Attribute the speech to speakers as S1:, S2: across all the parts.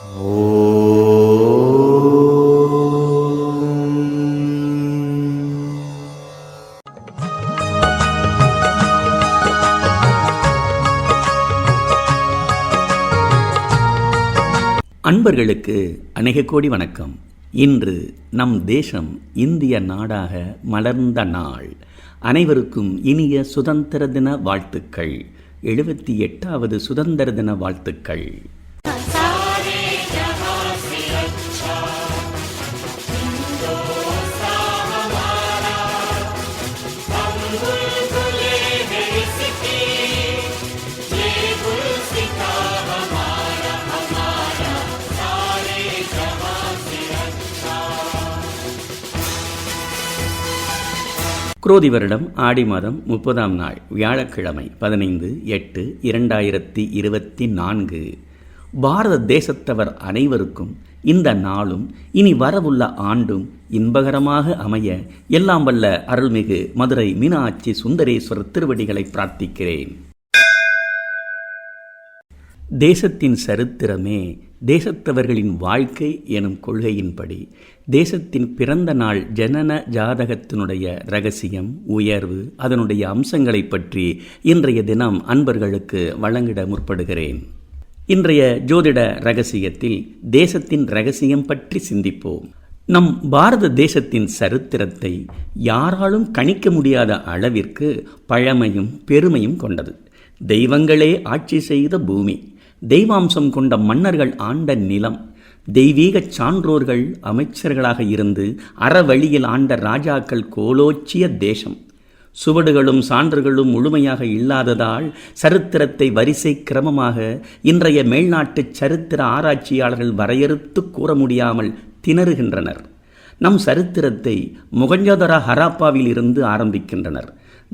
S1: அன்பர்களுக்கு அநேக கோடி வணக்கம். இன்று நம் தேசம் இந்திய நாடாக மலர்ந்த நாள். அனைவருக்கும் இனிய சுதந்திர தின வாழ்த்துக்கள். எழுபத்தி எட்டாவது சுதந்திர தின வாழ்த்துக்கள். குரோதி வருடம் ஆடி மாதம் முப்பதாம் நாள் வியாழக்கிழமை பதினைந்து எட்டு இரண்டாயிரத்தி இருபத்தி நான்கு. பாரத தேசத்தவர் அனைவருக்கும் இந்த நாளும் இனி வரவுள்ள ஆண்டும் இன்பகரமாக அமைய எல்லாம் வல்ல அருள்மிகு மதுரை மீனாட்சி சுந்தரேஸ்வரர் திருவடிகளை பிரார்த்திக்கிறேன். தேசத்தின் சரித்திரமே தேசத்தவர்களின் வாழ்க்கை எனும் கொள்கையின்படி தேசத்தின் பிறந்த நாள் ஜனன ஜாதகத்தினுடைய ரகசியம் உயர்வு அதனுடைய அம்சங்களை பற்றி இன்றைய தினம் அன்பர்களுக்கு வழங்கிட முற்படுகிறேன். இன்றைய ஜோதிட ரகசியத்தில் தேசத்தின் ரகசியம் பற்றி சிந்திப்போம். நம் பாரத தேசத்தின் சரித்திரத்தை யாராலும் கணிக்க முடியாத அளவிற்கு பழமையும் பெருமையும் கொண்டது. தெய்வங்களே ஆட்சி செய்த பூமி. தெய்வாம்சம் கொண்ட மன்னர்கள் ஆண்ட நிலம் தெய்வீக சான்றோர்கள் அமைச்சர்களாக இருந்து அறவழியில் ஆண்ட ராஜாக்கள் கோலோச்சிய தேசம். சுவடுகளும் சான்றுகளும் முழுமையாக இல்லாததால் சரித்திரத்தை வரிசை கிரமமாக இன்றைய மேல்நாட்டு சரித்திர ஆராய்ச்சியாளர்கள் வரையறுத்து கூற முடியாமல் திணறுகின்றனர். நம் சரித்திரத்தை முகஞ்சதரா ஹராப்பாவில் இருந்து ஆரம்பிக்கின்றனர்.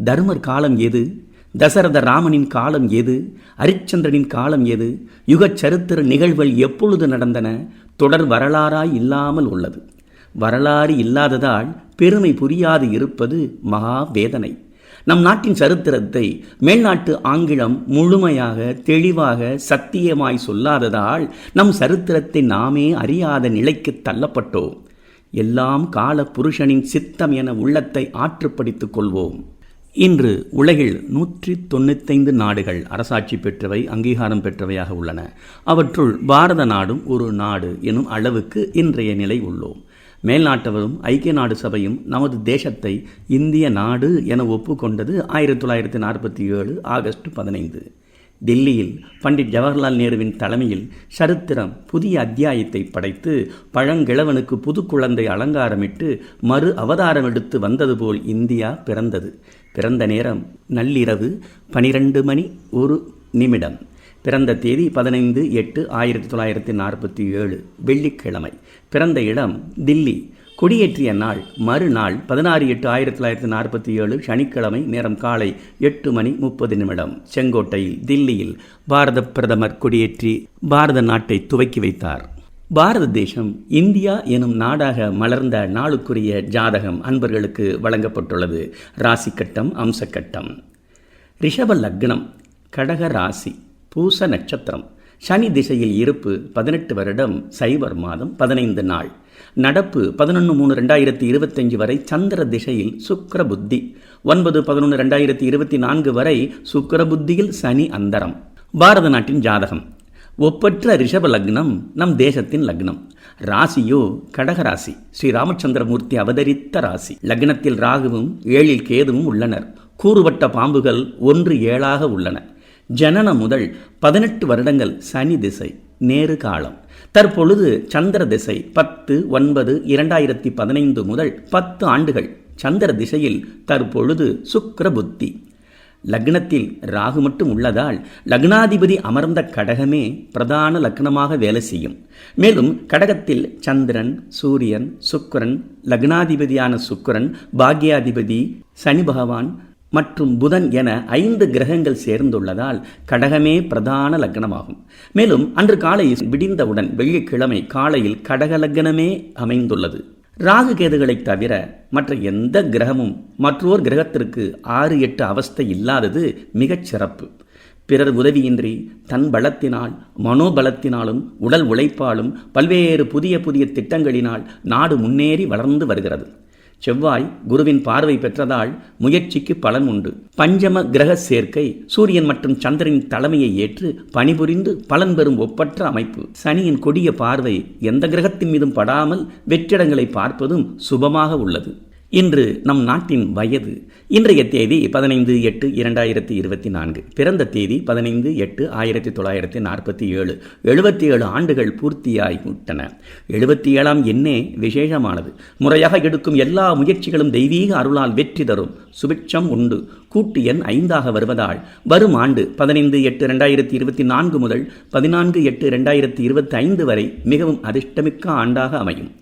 S1: தர்மர் காலம் எது? தசரத ராமனின் காலம் எது? அரிச்சந்திரனின் காலம் எது? யுகச் சரித்திர நிகழ்வுகள் எப்பொழுது நடந்தன? தொடர் வரலாறாய் இல்லாமல் உள்ளது. வரலாறு இல்லாததால் பெருமை புரியாது இருப்பது மகா வேதனை. நம் நாட்டின் சரித்திரத்தை மேல்நாட்டு ஆங்கிலம் முழுமையாக தெளிவாக சத்தியமாய் சொல்லாததால் நம் சரித்திரத்தை நாமே அறியாத நிலைக்கு தள்ளப்பட்டோம். எல்லாம் கால புருஷனின் சித்தம் என உள்ளத்தை ஆற்றுப்படுத்திக் கொள்வோம். இன்று உலகில் நூற்றி தொண்ணூத்தைந்து நாடுகள் அரசாட்சி பெற்றவை அங்கீகாரம் பெற்றவையாக உள்ளன. அவற்றுள் பாரத நாடும் ஒரு நாடு எனும் அளவுக்கு இன்றைய நிலை உள்ளோம். மேல்நாட்டவரும் ஐக்கிய நாடு சபையும் நமது தேசத்தை இந்திய நாடு என ஒப்புக்கொண்டது ஆயிரத்தி தொள்ளாயிரத்தி நாற்பத்தி ஏழு ஆகஸ்ட் பதினைந்து. டெல்லியில் பண்டிட் ஜவஹர்லால் நேருவின் தலைமையில் சரித்திரம் புதிய அத்தியாயத்தை படைத்து பழங்கிழவனுக்கு புது குழந்தை அலங்காரமிட்டு மறு அவதாரம் எடுத்து வந்தது போல் இந்தியா பிறந்தது. பிறந்த நேரம் நள்ளிரவு பனிரெண்டு மணி ஒரு நிமிடம். பிறந்த தேதி பதினைந்து எட்டு ஆயிரத்தி தொள்ளாயிரத்தி நாற்பத்தி ஏழு. வெள்ளிக்கிழமை. பிறந்த இடம் தில்லி. கொடியேற்றிய நாள் மறுநாள் பதினாறு எட்டு ஆயிரத்தி தொள்ளாயிரத்தி நாற்பத்தி ஏழு சனிக்கிழமை நேரம் காலை எட்டு மணி முப்பது நிமிடம். செங்கோட்டையில் தில்லியில் பாரத பிரதமர் கொடியேற்றி பாரத நாட்டை துவக்கி வைத்தார். பாரத தேசம் இந்தியா எனும் நாடாக மலர்ந்த நாளுக்குரிய ஜாதகம் அன்பர்களுக்கு வழங்கப்பட்டுள்ளது. ராசி கட்டம் அம்சக்கட்டம். ரிஷப லக்னம் கடக ராசி பூச நட்சத்திரம். சனி திசையில் இருப்பு பதினெட்டு வருடம் சைபர் மாதம் பதினைந்து நாள். நடப்பு பதினொன்று மூணு ரெண்டாயிரத்தி இருபத்தஞ்சு வரை சந்திர திசையில் சுக்கர புத்தி. ஒன்பது பதினொன்று ரெண்டாயிரத்தி இருபத்தி நான்கு வரை சுக்கர புத்தியில் சனி அந்தரம். பாரத நாட்டின் ஜாதகம். ஒப்பற்ற ரிஷப லக்னம் நம் தேசத்தின் லக்னம். ராசியோ கடகராசி ஸ்ரீ ராமச்சந்திரமூர்த்தி அவதரித்த ராசி. லக்னத்தில் ராகுவும் ஏழில் கேதுவும் உள்ளனர். கூறுபட்ட பாம்புகள் ஒன்று ஏழாக உள்ளன. ஜனனம் முதல் பதினெட்டு வருடங்கள் சனி திசை நேரு காலம். தற்பொழுது சந்திர திசை பத்து ஒன்பது இரண்டாயிரத்தி பதினைந்து முதல் பத்து ஆண்டுகள். சந்திர திசையில் தற்பொழுது சுக்கர புத்தி. லக்னத்தில் ராகு மட்டும் உள்ளதால் லக்னாதிபதி அமர்ந்த கடகமே பிரதான லக்னமாக வேலை செய்யும். மேலும் கடகத்தில் சந்திரன் சூரியன் சுக்கரன் லக்னாதிபதியான சுக்கரன் பாக்யாதிபதி சனி பகவான் மற்றும் புதன் என ஐந்து கிரகங்கள் சேர்ந்துள்ளதால் கடகமே பிரதான லக்னமாகும். மேலும் அன்று காலை விடிந்தவுடன் வெள்ளிக்கிழமை காலையில் கடக லக்னமே அமைந்துள்ளது. ராகு கேதுகளைத் தவிர மற்ற எந்த கிரகமும் மற்றோர் கிரகத்திற்கு ஆறு எட்டு அவஸ்தை இல்லாதது மிகச் சிறப்பு. பிறர் உதவியின்றி தன் பலத்தினால் மனோபலத்தினாலும் உடல் உழைப்பாலும் பல்வேறு புதிய புதிய திட்டங்களினால் நாடு முன்னேறி வளர்ந்து வருகிறது. செவ்வாய் குருவின் பார்வை பெற்றதால் முயற்சிக்கு பலன் உண்டு. பஞ்சம கிரக சேர்க்கை சூரியன் மற்றும் சந்திரனின் தலைமையை ஏற்று பணிபுரிந்து பலன் பெறும் ஒப்பற்ற அமைப்பு. சனியின் கொடிய பார்வை எந்த கிரகத்தின் மீதும் படாமல் வெற்றிடங்களை பார்ப்பதும் சுபமாக உள்ளது. இன்று நம் நாட்டின் வயது. இன்றைய தேதி பதினைந்து எட்டு இரண்டாயிரத்தி இருபத்தி நான்கு. பிறந்த தேதி பதினைந்து எட்டு ஆயிரத்தி தொள்ளாயிரத்தி நாற்பத்தி ஏழு. எழுபத்தி ஏழு ஆண்டுகள் பூர்த்தியாகிவிட்டன எழுபத்தி ஏழாம் எண்ணே விசேஷமானது. முறையாக எடுக்கும் எல்லா முயற்சிகளும் தெய்வீக அருளால் வெற்றி தரும் சுபிட்சம் உண்டு. கூட்டு எண் ஐந்தாக வருவதால் வரும் ஆண்டு பதினைந்து எட்டு ரெண்டாயிரத்தி இருபத்தி நான்கு முதல் பதினான்கு எட்டு ரெண்டாயிரத்தி இருபத்தி ஐந்து வரை மிகவும் அதிர்ஷ்டமிக்க ஆண்டாக அமையும்.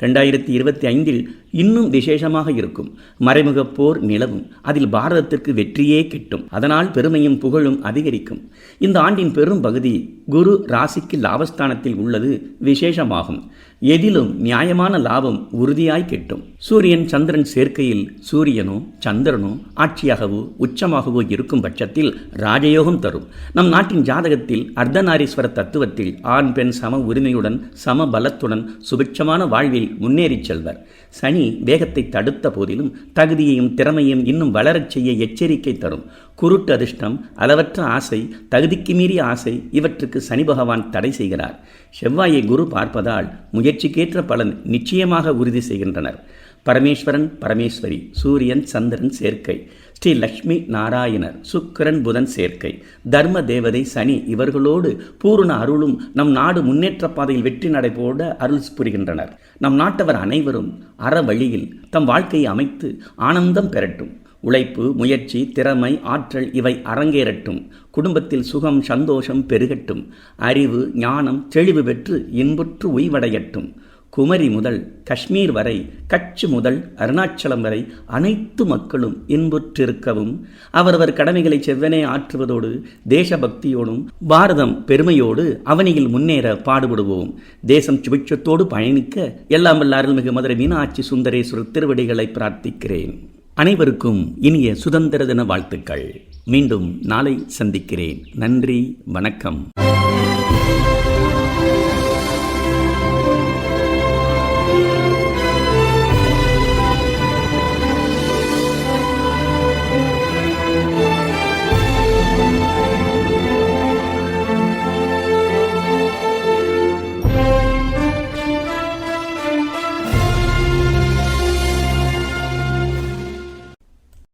S1: ரெண்டாயிரத்தி இருபத்தி ஐந்தில் இன்னும் விசேஷமாக இருக்கும். மறைமுக போர் நிலவும். அதில் பாரதத்திற்கு வெற்றியே கிட்டும். அதனால் பெருமையும் புகழும் அதிகரிக்கும். இந்த ஆண்டின் பெரும் பகுதி குரு ராசிக்கு லாபஸ்தானத்தில் உள்ளது. விசேஷமாகும். எதிலும் நியாயமான லாபம் உறுதியாய் கிட்டும். சூரியன் சந்திரன் சேர்க்கையில் சூரியனோ சந்திரனோ ஆட்சியாகவோ உச்சமாகவோ இருக்கும் பட்சத்தில் ராஜயோகம் தரும். நம் நாட்டின் ஜாதகத்தில் அர்த்தநாரீஸ்வர தத்துவத்தில் ஆண் பெண் சம உரிமையுடன் சம பலத்துடன் சுபிட்சமான வாழ்வில் முன்னேறிச் செல்வர். சனி வேகத்தை தடுத்த போதிலும் தகுதியையும் திறமையும் இன்னும் வளரச் செய்ய எச்சரிக்கை தரும். குருட்டு அதிர்ஷ்டம் அளவற்ற ஆசை தகுதிக்கு மீறிய ஆசை இவற்றுக்கு சனி பகவான் தடை செய்கிறார். செவ்வாயை குரு பார்ப்பதால் முயற்சிக்கேற்ற பலன் நிச்சயமாக உறுதி செய்கின்றனர். பரமேஸ்வரன் பரமேஸ்வரி சூரியன் சந்திரன் சேர்க்கை ஸ்ரீ லக்ஷ்மி நாராயணர் சுக்கிரன் புதன் சேர்க்கை தர்ம தேவதை சனி இவர்களோடு பூரண அருளும் நம் நாடு முன்னேற்ற பாதையில் வெற்றி நடைபோட அருள் புரிகின்றனர். நம் நாட்டவர் அனைவரும் அற வழியில் தம் வாழ்க்கையை அமைத்து ஆனந்தம் பெறட்டும். உழைப்பு முயற்சி திறமை ஆற்றல் இவை அரங்கேறட்டும். குடும்பத்தில் சுகம் சந்தோஷம் பெருகட்டும். அறிவு ஞானம் தெளிவு பெற்று இன்புற்று உய்வடையட்டும். குமரி முதல் காஷ்மீர் வரை கட்ச் முதல் அருணாச்சலம் வரை அனைத்து மக்களும் இன்புற்றிருக்கவும் அவரவர் கடமைகளை செவ்வனே ஆற்றுவதோடு தேசபக்தியோடும் பாரதம் பெருமையோடு அவனியில் முன்னேற பாடுபடுவோம். தேசம் சுபிட்சத்தோடு பயணிக்க எல்லாம் வல்ல அருள்மிகு மதுரை மீனாட்சி சுந்தரேஸ்வரர் திருவடிகளை பிரார்த்திக்கிறேன். அனைவருக்கும் இனிய சுதந்திர தின வாழ்த்துக்கள். மீண்டும் நாளை சந்திக்கிறேன். நன்றி வணக்கம்.